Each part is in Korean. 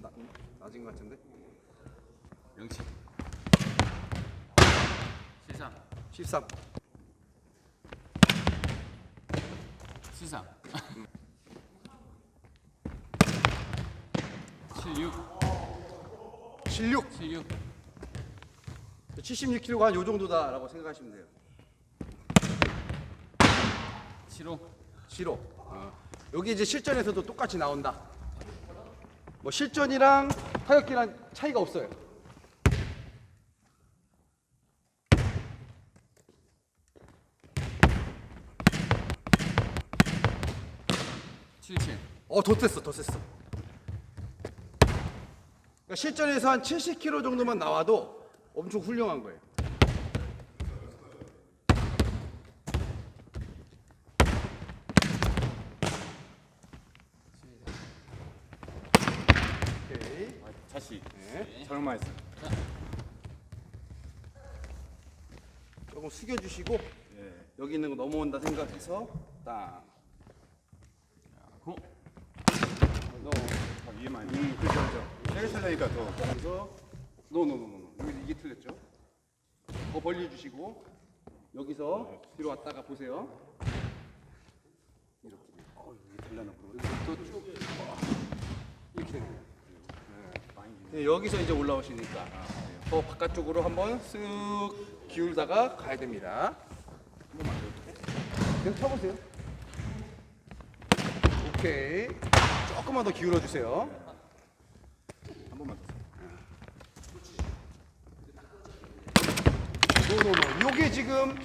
좀 나, 낮은 것 같은데. 명치. 실상. 13. 실상. 76. 76. 76. 76kg가 한 요 정도다라고 생각하시면 돼요. 75. 7호. 어. 여기 이제 실전에서도 똑같이 나온다. 뭐 실전이랑 타격기랑 차이가 없어요. 칠칠. 어, 더 셌어, 더 셌어. 그러니까 실전에서 한 70kg 정도만 나와도 엄청 훌륭한 거예요. 오케이. 다시 네. 잘못 했어. 조금 숙여주시고 예. 여기 있는 거 넘어온다 생각해서 딱. 고. 너. 아, 위에만. 음, 그렇죠, 그렇죠. 세게 살려니까 더. 그래서 노노노노 여기 이게 틀렸죠? 더 벌려주시고 여기서 뒤로 왔다가 보세요. 이렇게 어 여기 들려놓고 여기부터 쭉 이렇게 되는 거예요. 네, 여기서 이제 올라오시니까 더 바깥쪽으로 한번 쓱 기울다가 가야 됩니다. 계속 쳐보세요. 오케이. 조금만 더 기울여 주세요. 한 번만 더. 노노노. 요게 지금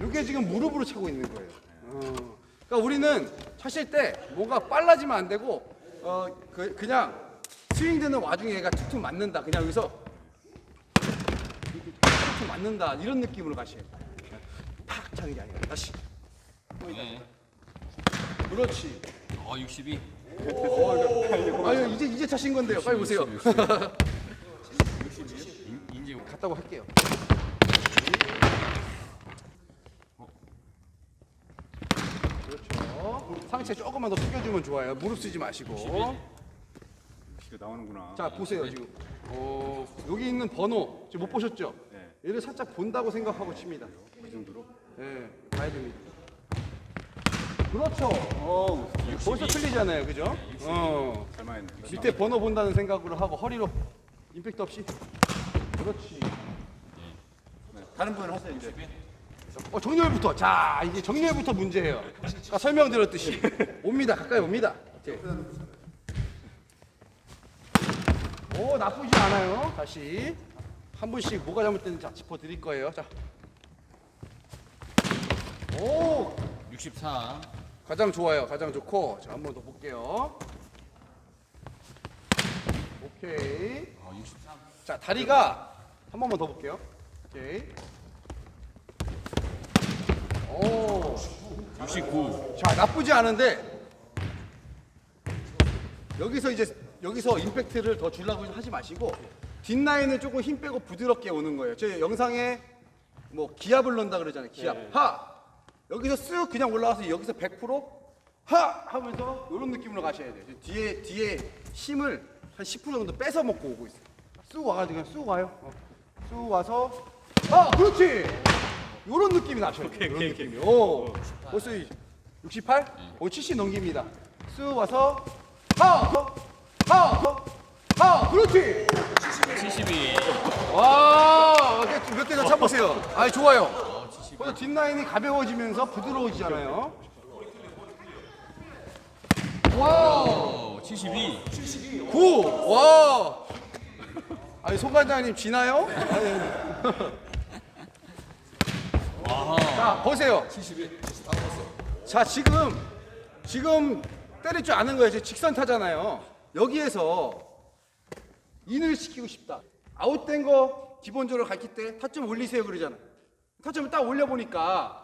요게 지금 무릎으로 차고 있는 거예요. 어. 그러니까 우리는 차실 때 뭔가 빨라지면 안 되고 어 그, 그냥 스윙되는 와중에 얘가 툭툭 맞는다. 그냥 여기서 맞는다 이런 느낌으로 가셔야 돼요. 팍 차는 게 아니라 다시. 네. 그렇지. 어, 62. 아유 이제 이제 차신 건데요. 빨리 보세요. 인, 인지 갔다고 할게요. 그렇죠. 상체 조금만 더 숙여주면 좋아요. 무릎 쓰지 마시고. 이거 나오는구나. 자 보세요 지금. 어, 여기 있는 번호 지금 못 보셨죠? 네. 얘를 살짝 본다고 생각하고 칩니다. 그 정도로. 예, 가야 됩니다. 그렇죠. 어, 벌써 틀리잖아요, 그죠? 어, 잘 맞았네. 밑에 번호 본다는 생각으로 하고 허리로 임팩트 없이. 그렇지. 네. 다른 분은 하세요 이제. 어, 정렬부터. 자, 이제 정렬부터 문제예요. 아까 설명드렸듯이 옵니다. 가까이 옵니다. 이제. 오, 나쁘지 않아요. 다시 한 분씩 뭐가 잘못됐는지 자, 짚어 드릴 거예요. 자. 오, 64. 가장 좋아요. 가장 좋고. 자, 한 번 더 볼게요. 오케이. 어, 63. 자, 다리가 한 번만 더 볼게요. 오케이. 오. 69. 자 나쁘지 않은데 여기서 이제 여기서 임팩트를 더 주려고 하지 마시고 뒷라인은 조금 힘 빼고 부드럽게 오는 거예요. 제 영상에 뭐 기압을 넣는다 그러잖아요. 기압 하 여기서 쓱 그냥 올라와서 여기서 100%하 하면서 이런 느낌으로 가셔야 돼요. 뒤에 뒤에 힘을 한 10% 정도 뺏어 먹고 오고 있어요. 쑥 와가지고 그냥 쑥 와요. 어. 쑥 와서 아 그렇지. 요런 느낌이 나셔요. 요런 느낌이. 오. 벌써 68? 오70 넘깁니다. 쑥 와서 하! 하! 하! 그렇지. 72. 와, 몇 개나 차보세요. 아, 좋아요. 그래서 뒷라인이 가벼워지면서 부드러워지잖아요. 와, 어, 72. 9. 와. 아니, 송 관장님 지나요? 자, 보세요. 71. 자, 지금 지금 때릴 줄 아는 거예요. 지금 직선 타잖아요. 여기에서 인을 시키고 싶다. 아웃된 거 기본적으로 갔기 때 타점 올리세요 그러잖아. 타점을 딱 올려 보니까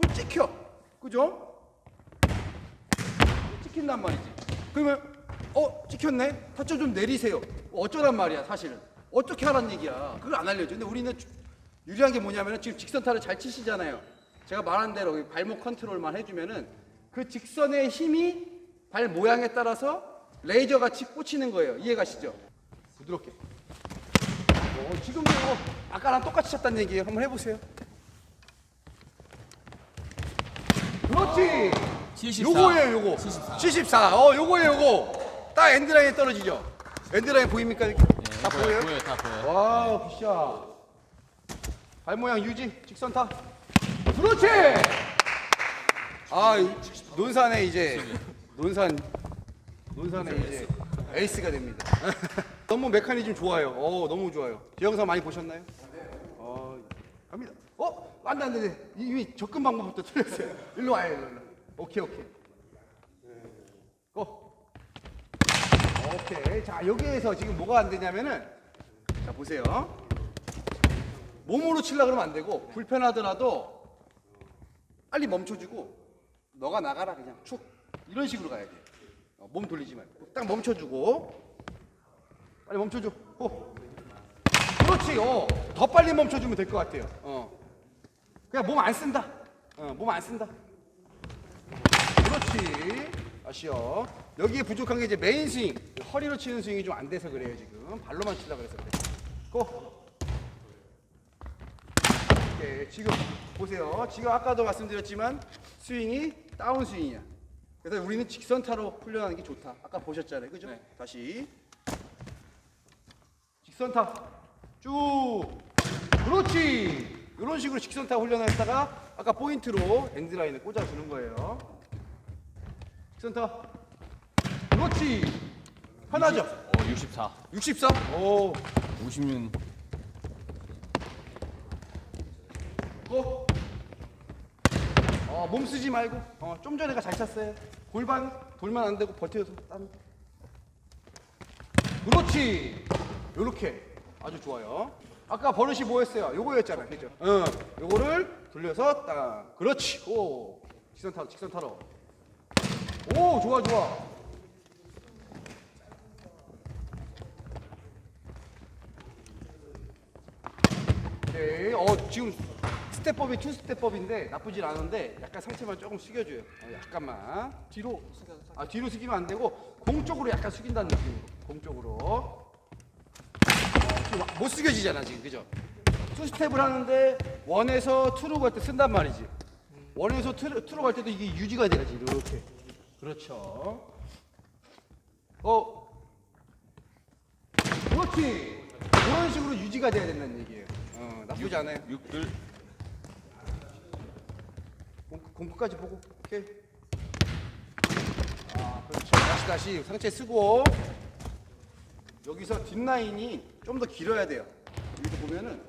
또 찍혀. 그죠? 찍힌단 말이지. 그러면 어 찍혔네. 타점 좀 내리세요. 어쩌란 말이야 사실은. 어떻게 하란 얘기야. 그걸 안 알려줘. 근데 우리는 주- 유리한 게 뭐냐면 지금 직선타를 잘 치시잖아요. 제가 말한 대로 이 발목 컨트롤만 해주면은 그 직선의 힘이 발 모양에 따라서 레이저 같이 꽂히는 거예요. 이해 가시죠? 부드럽게. 어, 지금도 뭐 아까랑 똑같이 쳤다는 얘기예요. 한번 해보세요. 그렇지. 74. 요거예요, 요거. 74. 74. 어, 요거예요, 요거. 딱 엔드라인에 떨어지죠. 엔드라인 보입니까? 이렇게? 네, 다 보여요? 보여요, 다 보여요. 와, 굿샷. 발 모양 유지, 직선 타. 그렇지! 아, 이 논산에 이제, 논산, 논산에 이제 에이스가 됩니다. 너무 메커니즘 좋아요. 어, 너무 좋아요. 제 영상 많이 보셨나요? 어, 갑니다. 어? 안 돼, 안 돼, 안 돼. 이미 접근 방법부터 틀렸어요. 일로 와요, 일로, 일로. 오케이, 오케이. 고! 오케이. 자, 여기에서 지금 뭐가 안 되냐면은, 자, 보세요. 몸으로 치려 그러면 안 되고, 불편하더라도 빨리 멈춰주고, 너가 나가라, 그냥 축. 이런 식으로 가야 돼. 어, 몸 돌리지 말고. 딱 멈춰주고, 빨리 멈춰줘. 어. 그렇지. 어. 더 빨리 멈춰주면 될 것 같아요. 어. 그냥 몸 안 쓴다. 어, 몸 안 쓴다. 그렇지. 아쉬워. 여기에 부족한 게 이제 메인 스윙. 허리로 치는 스윙이 좀 안 돼서 그래요, 지금. 발로만 치려고 그래서 그래. 고. 오케이. 지금 보세요. 지금 아까도 말씀드렸지만 스윙이 다운 스윙이야. 그래서 우리는 직선타로 훈련하는 게 좋다. 아까 보셨잖아요. 그죠? 다시. 직선타. 쭉. 그렇지. 이런 식으로 직선타 훈련했다가 아까 포인트로 엔드라인을 꽂아주는 거예요. 직선타. 그렇지. 편하죠? 어, 64. 64. 오. 56. 고. 어, 몸 쓰지 말고. 어, 좀 전에가 잘 찼어요. 골반 돌면 안 되고 버텨서 땀. 그렇지. 요렇게 아주 좋아요. 아까 버릇이 뭐였어요? 요거였잖아요. 그죠? 어, 요거를 돌려서 딱. 그렇지. 오. 직선 타로, 직선 타로. 오, 좋아, 좋아. 네, 어 지금 스텝법이 투 스텝법인데 나쁘진 않은데 약간 상체만 조금 숙여줘요. 어, 약간만 뒤로 아 뒤로 숙이면 안 되고 공 쪽으로 약간 숙인다는 느낌으로 공 쪽으로 어, 못 숙여지잖아 지금 그죠? 투 스텝을 하는데 원에서 투로 갈 때 쓴단 말이지. 원에서 투로, 투로 갈 때도 이게 유지가 돼야지 이렇게. 그렇죠. 어 그렇지. 그런 식으로 유지가 돼야 된다는 얘기예요. 어, 나쁘지 않아요. 6들. 공, 공끝까지 보고. 오케이. 아, 그렇죠. 다시 다시 상체 쓰고. 여기서 뒷라인이 좀 더 길어야 돼요. 여기서 보면은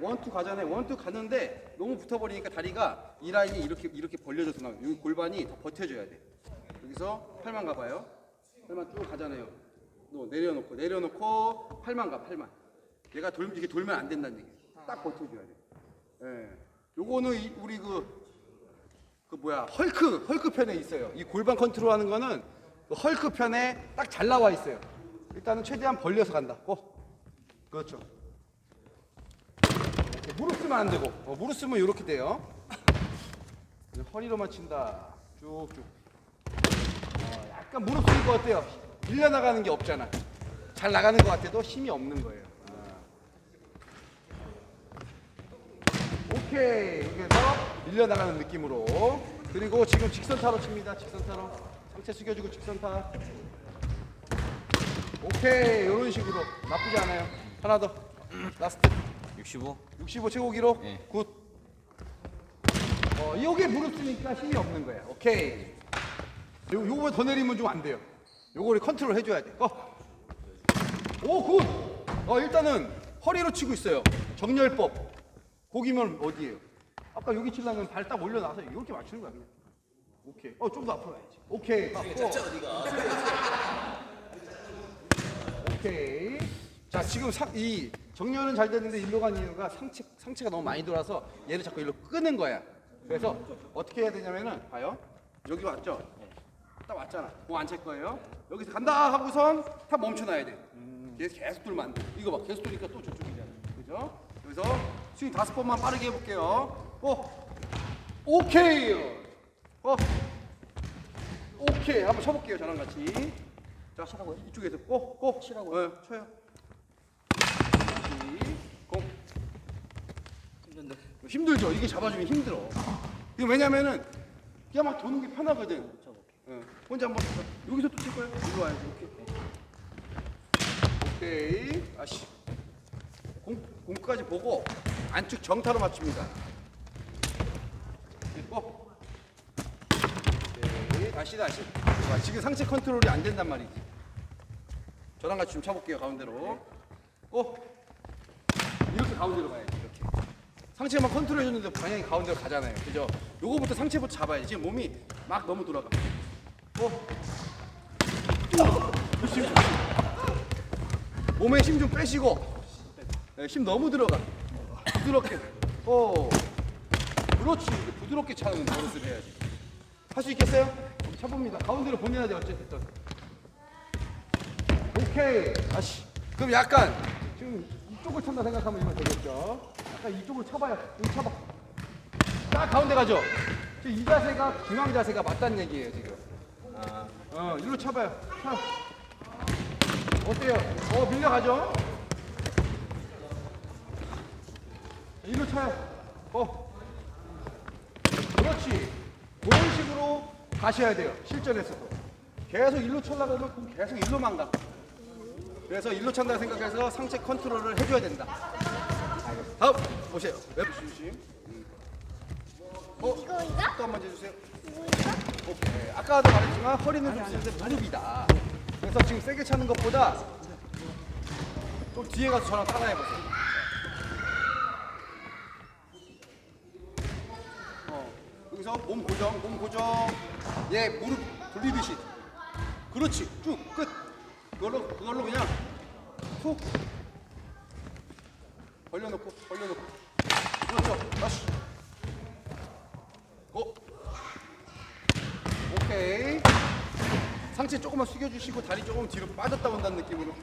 원투 가잖아요. 원투 가는데 너무 붙어버리니까 다리가 이 라인이 이렇게 이렇게 벌려져서 나와요. 여기 골반이 더 버텨줘야 돼. 여기서 팔만 가봐요. 팔만 쭉 가잖아요. 너 내려놓고 내려놓고 팔만 가 팔만. 얘가 돌 이게 돌면 안 된다는 얘기예요. 딱 버텨줘야 돼. 예. 요거는 이- 우리 그 그 뭐야 헐크 헐크 편에 있어요. 이 골반 컨트롤하는 거는 그 헐크 편에 딱 잘 나와 있어요. 일단은 최대한 벌려서 간다. 고. 그렇죠. 무릎 쓰면 안 되고 어, 무릎 쓰면 이렇게 돼요. 허리로만 친다. 쭉쭉. 어, 약간 무릎 쓰는 거 어때요? 밀려 나가는 게 없잖아. 잘 나가는 것 같아도 힘이 없는 거예요. 아. 오케이. 그래서 밀려 나가는 느낌으로. 그리고 지금 직선타로 칩니다. 직선타로. 상체 숙여주고 직선타. 오케이. 이런 식으로 나쁘지 않아요. 하나 더. 라스트. 65. 65 최고 기록. 네. 굿. 어, 요게 무릎 쓰니까 힘이 없는 거야. 오케이. 요, 요거 더 내리면 좀 안 돼요. 요거를 컨트롤 해줘야 돼. 어. 오, 굿. 어, 일단은 허리로 치고 있어요. 정렬법. 고기면 어디예요? 아까 여기 치려면 발 딱 올려놔서 이렇게 맞추는 거야, 그냥. 오케이. 어, 좀 더 앞으로 가야지. 오케이. 맞고. 오케이. 자, 지금 상, 이 정렬은 잘 됐는데 일로 간 이유가 상체, 상체가 너무 많이 돌아서 얘를 자꾸 일로 끄는 거야. 그래서 어떻게 해야 되냐면은, 봐요. 여기 왔죠? 딱 왔잖아. 공 안 찰 거예요. 여기서 간다 하고선 탁 멈춰놔야 돼. 계속 계속 돌면 안 돼. 이거 봐. 계속 돌니까 또 저쪽이잖아. 그죠? 여기서 스윙 다섯 번만 빠르게 해볼게요. 어. 오케이. 어. 오케이. 한번 쳐볼게요. 저랑 같이. 자, 치라고요? 이쪽에서 꼭, 꼭. 치라고요? 어, 쳐요. 다시, 공. 힘든데. 힘들죠. 이게 잡아주면 힘들어. 이게 왜냐면은 그냥 막 도는 게 편하거든. 어, 혼자 한번 쳐. 여기서 또 칠 거예요. 이리 와야지. 오케이. 오케이. 아씨. 공, 공까지 보고 안쪽 정타로 맞춥니다. 꼭. 오케이. 다시 다시. 자, 지금 상체 컨트롤이 안 된단 말이지. 저랑 같이 좀 쳐볼게요. 가운데로. 꼭. 이렇게 가운데로 가야지. 이렇게. 상체만 컨트롤 해줬는데 방향이 가운데로 가잖아요. 그죠? 요거부터 상체부터 잡아야지. 지금 몸이 막 너무 돌아가. 어? 조심. 몸에 힘 좀 빼시고. 네, 힘 너무 들어가. 부드럽게. 어. 그렇지. 부드럽게 차는 버릇을 해야지. 할 수 있겠어요? 차봅니다. 가운데로 보내야 돼, 어쨌든. 오케이. 다시. 그럼 약간 지금 이쪽을 찬다 생각하면 이건 되겠죠. 약간 이쪽을 쳐봐요. 여기 쳐봐. 딱 가운데 가죠. 지금 이 자세가 중앙 자세가 맞다는 얘기예요 지금. 어, 일로 쳐봐요. 쳐. 어때요? 어, 밀려가죠? 일로 쳐요. 어. 그렇지. 그런 식으로 가셔야 돼요. 실전에서도. 계속 일로 쳐려고 하면 계속 일로만 가. 그래서 일로 찬다 생각해서 상체 컨트롤을 해줘야 된다. 다음 보세요. 웹 중심. 음. 어, 이거 이거? 또 한 번 해주세요. 이거 이거? 오케이. 아까도 말했지만 허리는 좀 쓰는데 무릎이다. 그래서 지금 세게 차는 것보다 좀 뒤에 가서 저랑 따라해 보세요. 어, 여기서 몸 고정, 몸 고정. 얘 무릎 돌리듯이. 그렇지. 쭉 끝. 그걸로 그걸로 그냥 툭 벌려놓고 벌려놓고. 그렇죠. 다시. 고. 오케이. 상체 조금만 숙여주시고 다리 조금 뒤로 빠졌다 온다는 느낌으로.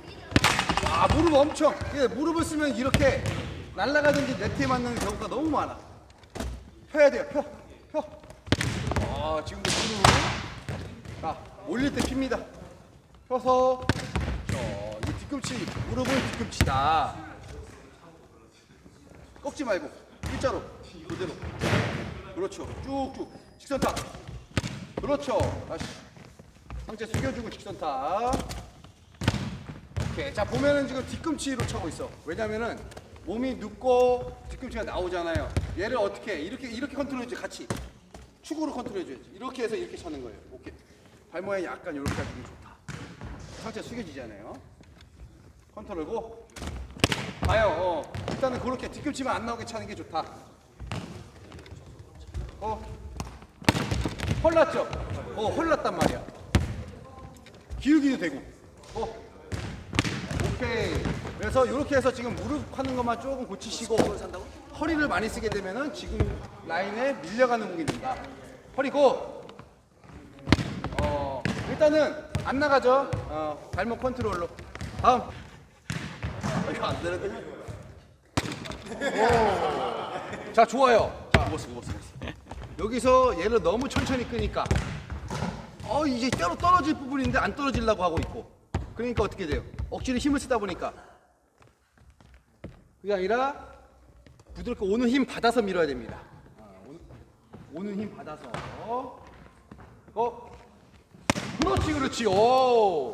아 무릎 엄청. 예, 무릎을 쓰면 이렇게 날아가든지 네트에 맞는 경우가 너무 많아. 펴야 돼요. 펴. 지금도 무릎. 자 올릴 때 핍니다. 펴서. 저, 이 뒤꿈치 무릎은 뒤꿈치다. 꺾지 말고 일자로 그대로. 그렇죠. 쭉쭉 직선타. 그렇죠. 다시 상체 숙여주고 직선타. 오케이. 자 보면은 지금 뒤꿈치로 차고 있어. 왜냐면은 몸이 눕고 뒤꿈치가 나오잖아요. 얘를 어떻게 해? 이렇게 이렇게 컨트롤해야지 같이 축으로 컨트롤 해줘야지. 이렇게 해서 이렇게 차는 거예요. 오케이. 발 모양이 약간 이렇게 해주면 좋다. 상체 숙여지잖아요. 컨트롤고 봐요. 어. 일단은 그렇게 뒤꿈치만 안 나오게 차는 게 좋다. 어. 헐났죠? 어, 헐났단 말이야. 기울기도 되고. 어. 오케이. 그래서 이렇게 해서 지금 무릎 하는 것만 조금 고치시고 허리를 많이 쓰게 되면은 지금 라인에 밀려가는 공이 된다. 허리고 어, 일단은 안 나가죠. 어, 발목 컨트롤로. 다음. 이거 안 되는데. 오. 자, 좋아요. 자, 먹었어, 먹었어, 먹었어. 여기서 얘를 너무 천천히 끄니까 어 이제 뼈로 떨어질 부분인데 안 떨어지려고 하고 있고 그러니까 어떻게 돼요? 억지로 힘을 쓰다 보니까 그게 아니라 부드럽게 오는 힘 받아서 밀어야 됩니다. 아, 오는, 힘 받아서 어 그렇지 그렇지 오.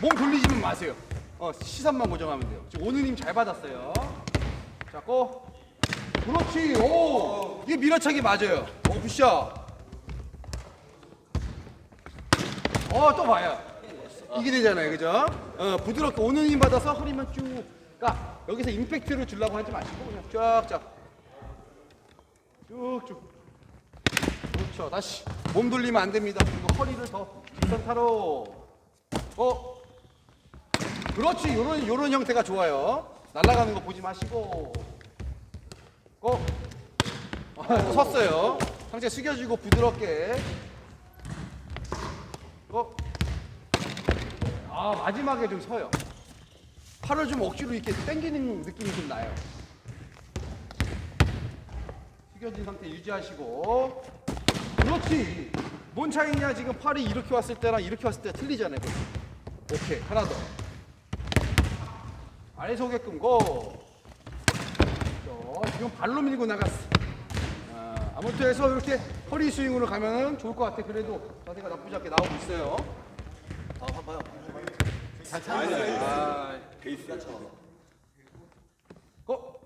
몸 돌리지는 마세요. 어 시선만 고정하면 돼요. 지금 오는 힘 잘 받았어요. 잡고 그렇지. 오. 이게 밀어차기 맞아요. 오, 굿샷. 어, 또 봐요. 이게 되잖아요. 그죠? 어, 부드럽게 오는 힘 받아서 허리만 쭉. 그러니까 여기서 임팩트를 주려고 하지 마시고 그냥 쫙쫙. 쭉쭉. 그렇죠. 다시. 몸 돌리면 안 됩니다. 그리고 허리를 더 직선 타로. 어. 그렇지. 요런 요런 형태가 좋아요. 날아가는 거 보지 마시고. 어? 아, 또 섰어요. 상체 숙여주고 부드럽게. 어? 아 마지막에 좀 서요. 팔을 좀 억지로 이렇게 당기는 느낌이 좀 나요. 숙여진 상태 유지하시고. 그렇지. 뭔 차이냐 지금 팔이 이렇게 왔을 때랑 이렇게 왔을 때 틀리잖아요. 그거. 오케이 하나 더 아래서 오게끔 고 자, 지금 발로 밀고 나갔어 아, 아무튼 해서 이렇게 허리 스윙으로 가면은 좋을 것 같아 그래도 자세가 나쁘지 않게 나오고 있어요 아, 봐봐요. 아, 고!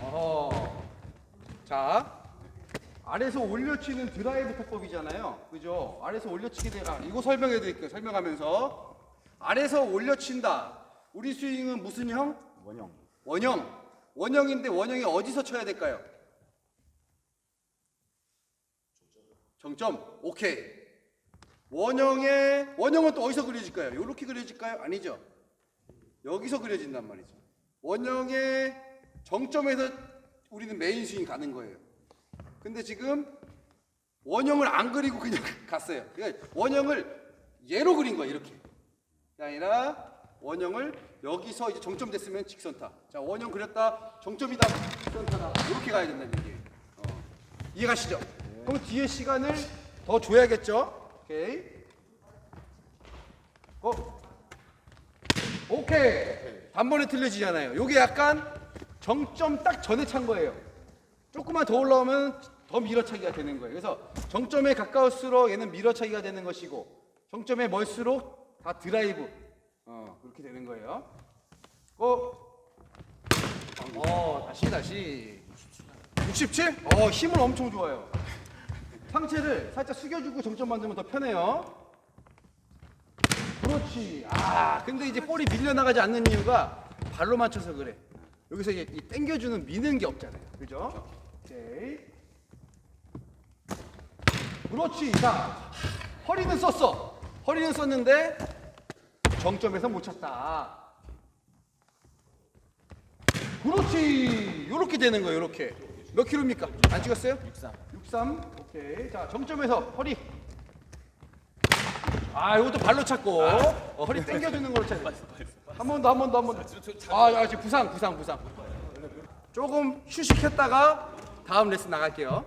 어허. 자, 아래서 올려치는 드라이브 타법이잖아요. 그죠? 아래서 올려치게 돼. 아, 이거 설명해 드릴게요. 설명하면서. 아래서 올려친다. 우리 스윙은 무슨 형? 원형. 원형. 원형인데 원형이 어디서 쳐야 될까요? 정점. 오케이. 원형의 원형은 또 어디서 그려질까요? 이렇게 그려질까요? 아니죠. 여기서 그려진단 말이죠. 원형의 정점에서 우리는 메인 스윙 가는 거예요. 근데 지금 원형을 안 그리고 그냥 갔어요. 그러니까 원형을 얘로 그린 거야 이렇게. 아니라 원형을 여기서 이제 정점 됐으면 직선타. 자 원형 그렸다 정점이다 직선타다 이렇게 가야 된다는 얘기예요. 어. 이해가시죠? 그럼 뒤에 시간을 더 줘야겠죠? 오케이. 어? 오케이. 단번에 틀려지잖아요. 요게 약간 정점 딱 전에 찬 거예요. 조금만 더 올라오면 더 밀어차기가 되는 거예요. 그래서 정점에 가까울수록 얘는 밀어차기가 되는 것이고 정점에 멀수록 다 드라이브. 어, 그렇게 되는 거예요. 고. 어, 다시 다시. 67? 어, 힘은 엄청 좋아요. 상체를 살짝 숙여주고 정점 만들면 더 편해요. 그렇지. 아, 근데 이제 볼이 밀려나가지 않는 이유가 발로 맞춰서 그래. 여기서 이게 이 당겨주는 미는 게 없잖아요. 그죠? 오케이. 그렇지. 자, 허리는 썼어. 허리는 썼는데 정점에서 못 찼다. 그렇지. 요렇게 되는 거예요. 요렇게. 몇 킬로입니까? 안 찍었어요? 63. 63. 오케이. 자, 정점에서 허리. 아, 이것도 발로 찾고. 어, 허리 당겨주는 걸로 찾아. 한번 더, 한 번 더, 한 번 더. 아, 아, 지금 부상, 부상, 부상. 조금 휴식했다가 다음 레슨 나갈게요.